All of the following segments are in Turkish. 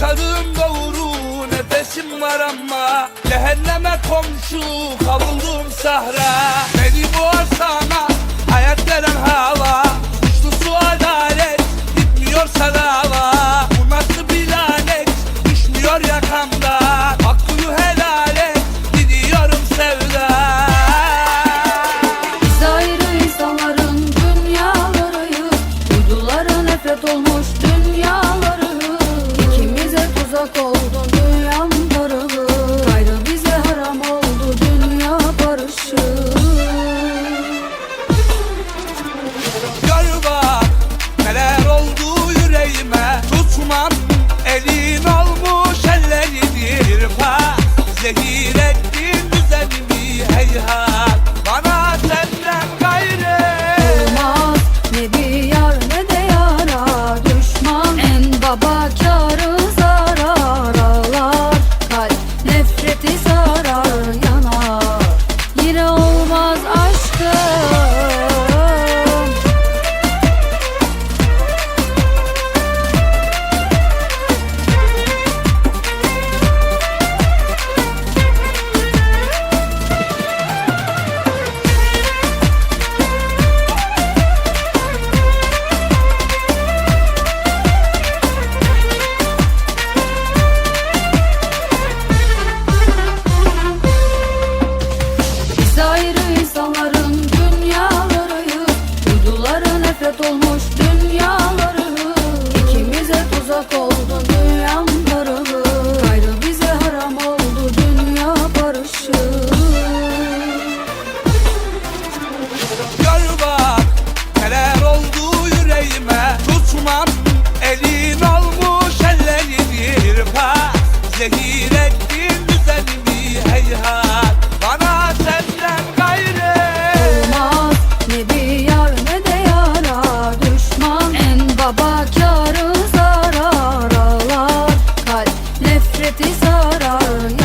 yaşadığım doğru Nefesim var ama Cehenneme komşu Kavuldum sahra. Beni boğarsana Hayat veren hava for you.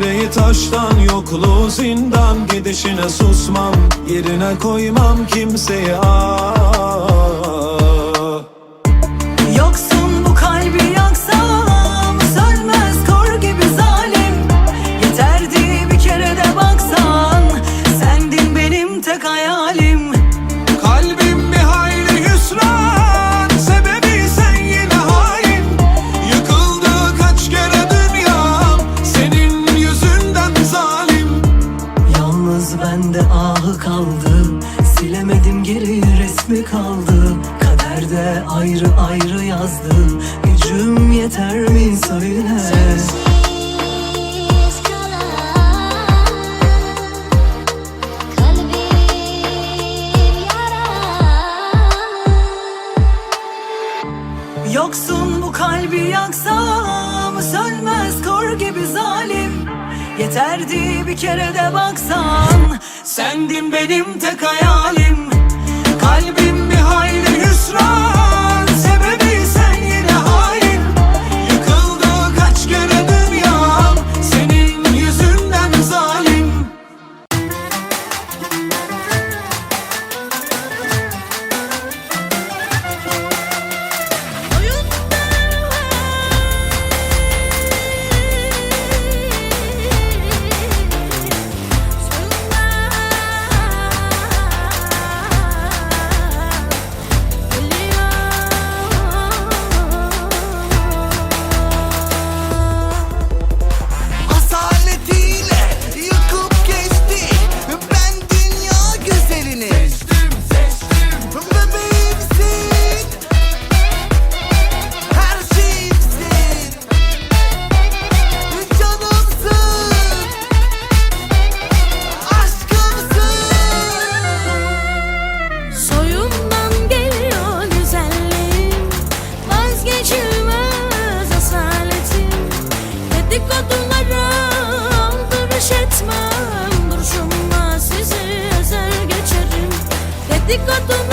Yüreği taştan yoklu zindan. Gidişine susmam Yerine koymam kimseyi. ah Dico tu mundo.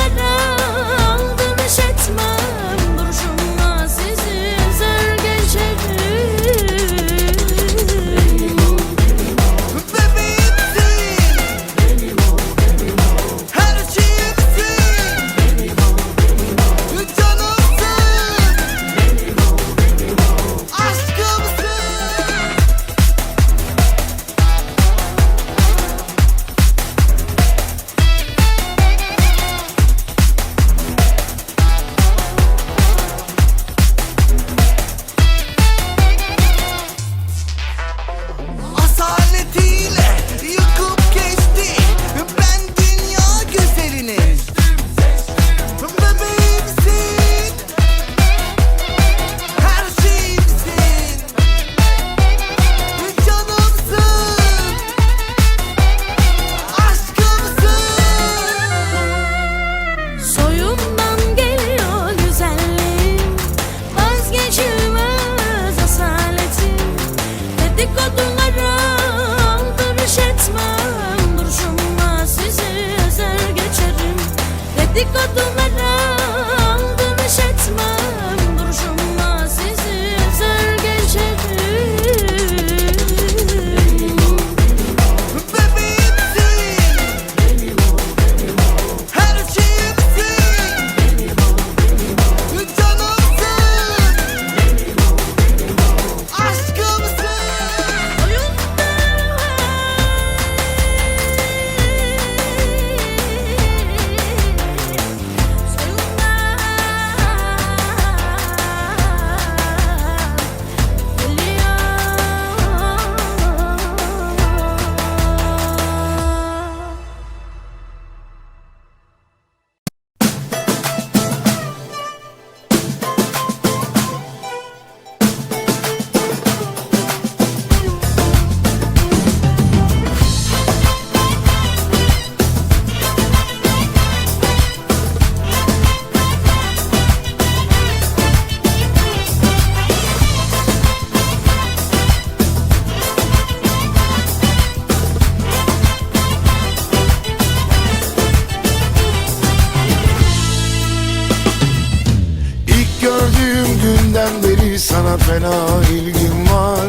sana fena ilgim var.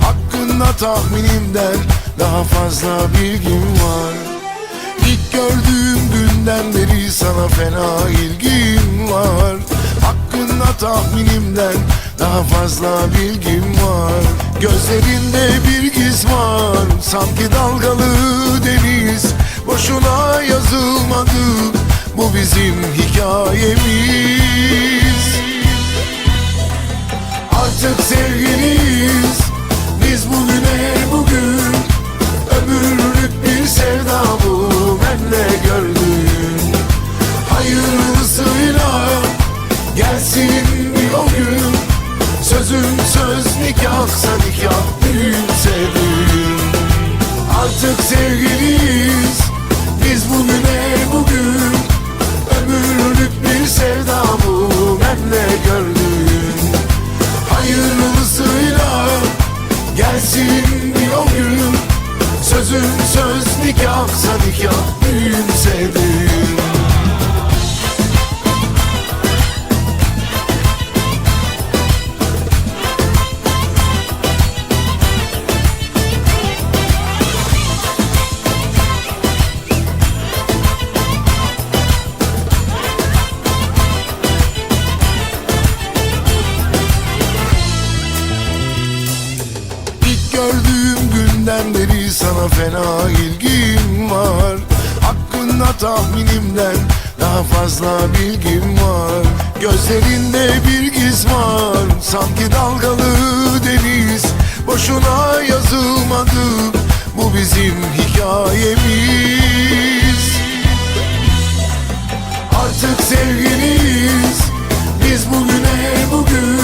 Hakkında tahminimden daha fazla bilgim var. İlk gördüğüm günden beri sana fena ilgim var. Hakkında tahminimden daha fazla bilgim var. Gözlerinde bir giz var Sanki dalgalı deniz. Boşuna yazılmadı Bu bizim hikayemiz artık sevgilim fena ilgim var. Hakkında tahminimden daha fazla bilgim var. Gözlerinde bir giz var. Sanki dalgalı deniz. Boşuna yazılmadı. Bu bizim hikayemiz. Artık sevgiliyiz. Biz bugüne bugün.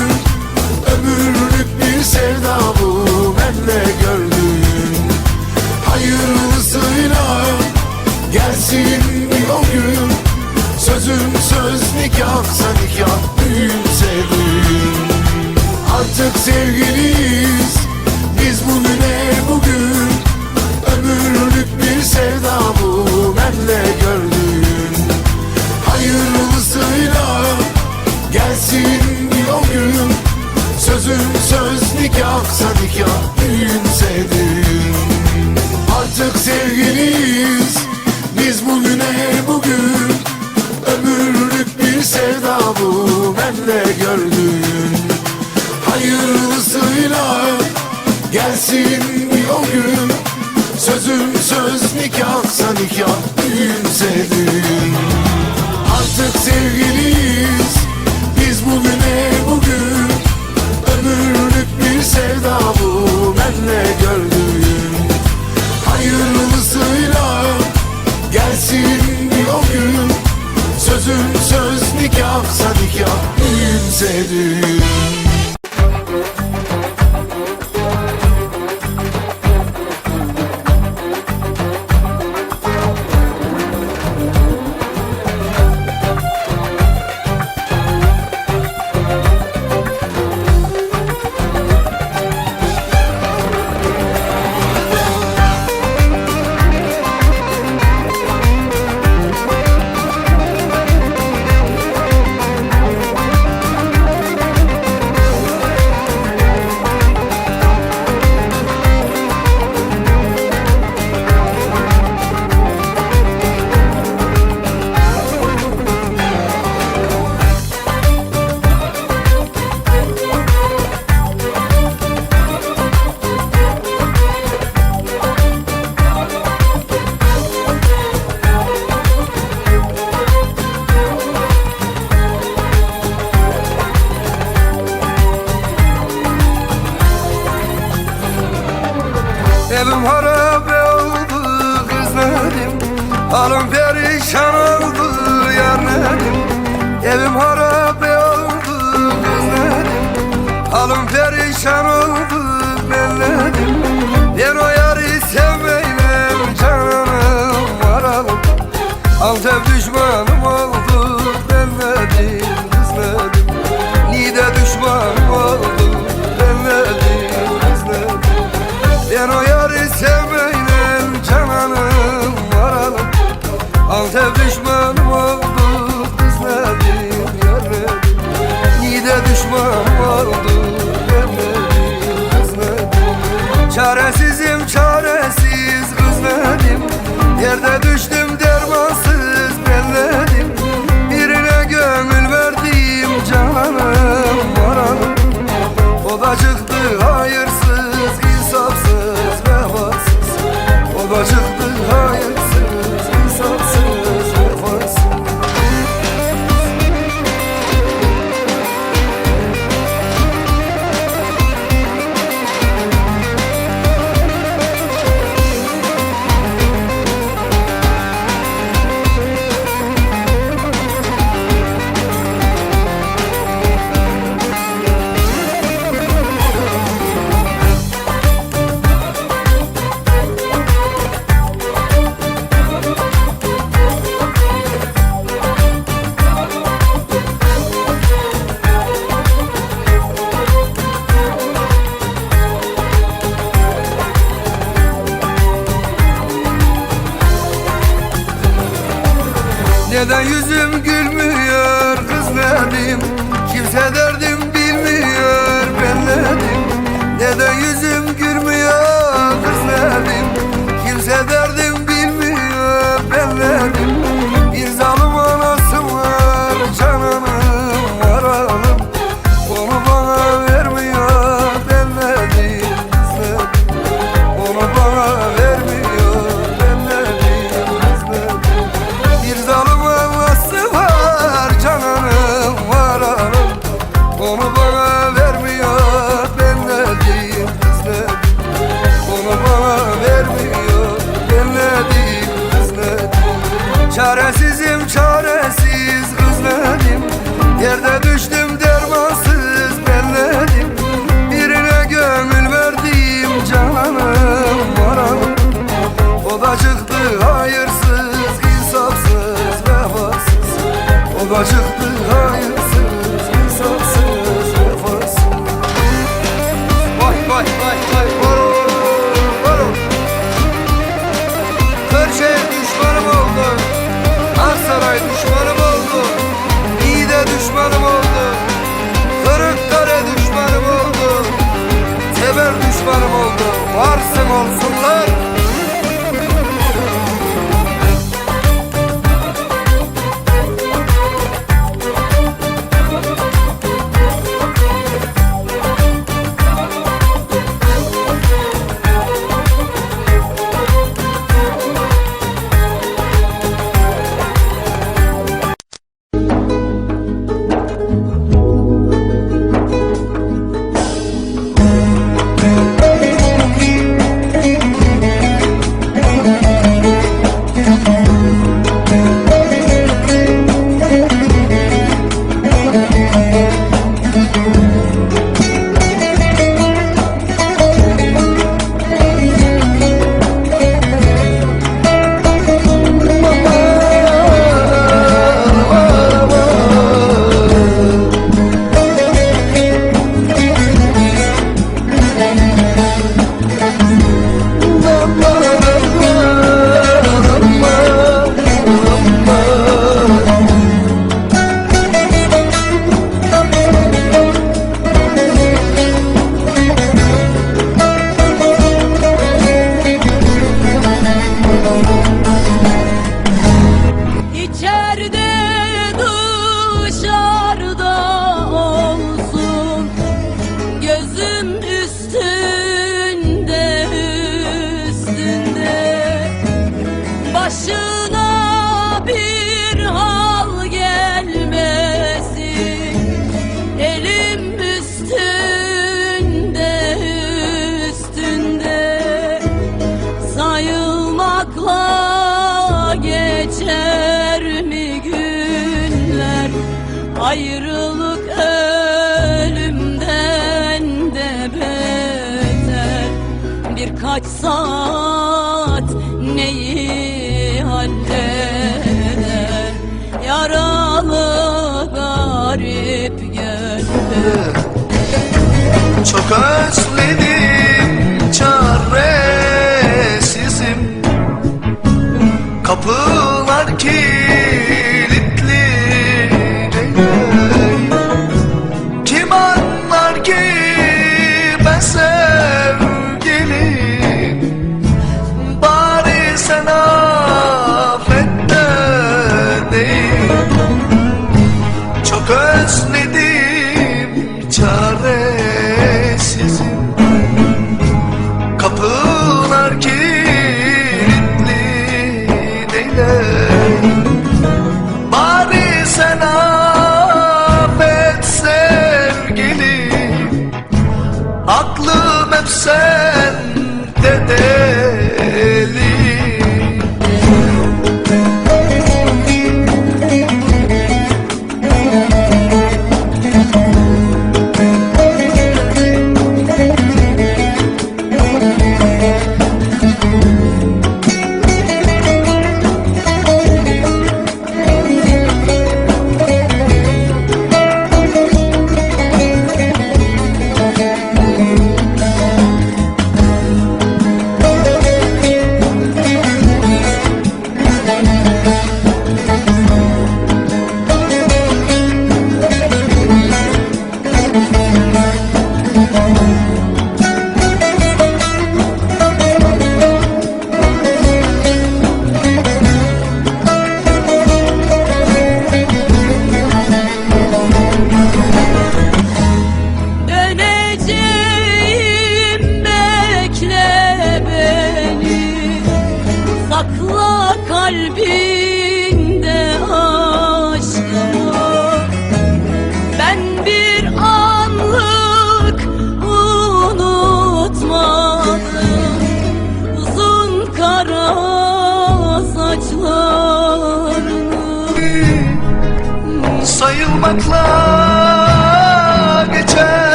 Ömürlük bir sevda bu. Benle gördüğün Hayırlısıyla Gelsin bir o gün. Sözüm söz nikahsa nikah Benle gördüğün Hayırlısıyla Gelsin bir o gün. Sözüm söz nikahsa nikah Düğünse düğün Artık sevgiliyiz Biz bugüne bugün. Ömürlük bir sevda bu Benle Düğünse Çok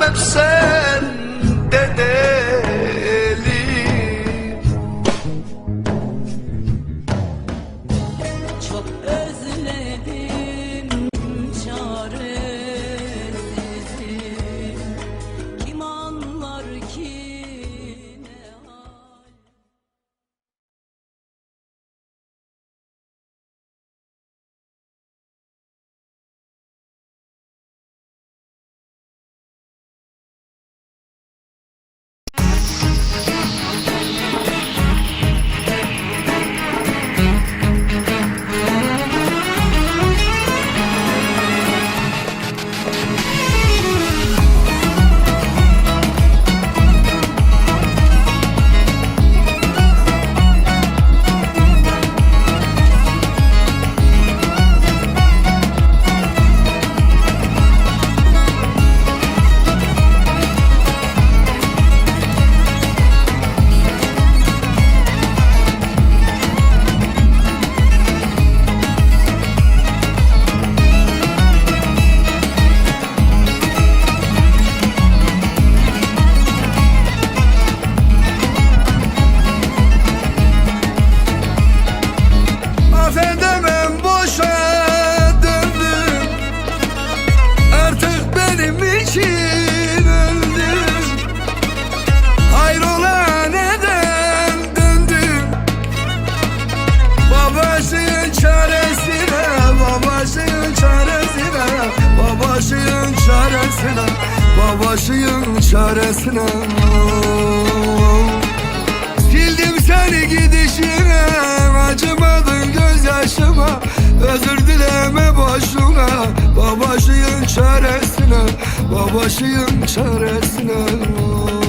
I'm upset. çaresine Sildim seni gidişine Acımadın gözyaşıma. Özür dileme boşuna Babaşığın çaresine Babaşığın çaresine.